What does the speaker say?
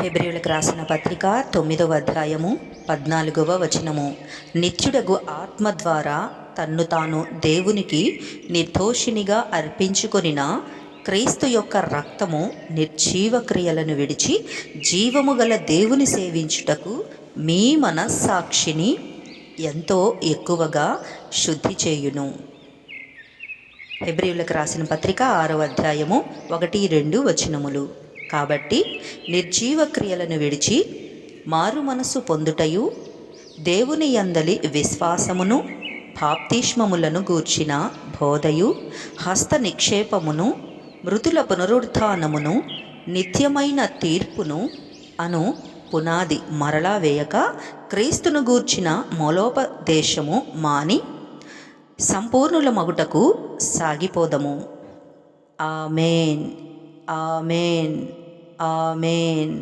హెబ్రియులకు రాసిన పత్రిక తొమ్మిదవ అధ్యాయము పద్నాలుగవ వచనము. నిత్యుడగు ఆత్మ ద్వారా తన్ను తాను దేవునికి నిర్దోషినిగా అర్పించుకొనిన క్రీస్తు యొక్క రక్తము నిర్జీవ క్రియలను విడిచి జీవము గల దేవుని సేవించుటకు మీ మనస్సాక్షిని ఎంతో ఎక్కువగా శుద్ధి చేయును. హెబ్రియులకు రాసిన పత్రిక ఆరవ అధ్యాయము ఒకటి రెండు వచనములు. కాబట్టి నిర్జీవ క్రియలను విడిచి మారు మనసు పొందుటయు దేవుని యందలి విశ్వాసమును పాప్తిష్మములను గూర్చిన బోధయు హస్త నిక్షేపమును మృతుల పునరుత్నమును నిత్యమైన తీర్పును అను పునాది మరలా వేయక క్రీస్తును గూర్చిన మూలోపదేశము మాని సంపూర్ణుల మగుటకు సాగిపోదము. ఆమెన్. ఆమెన్. ఆమెన్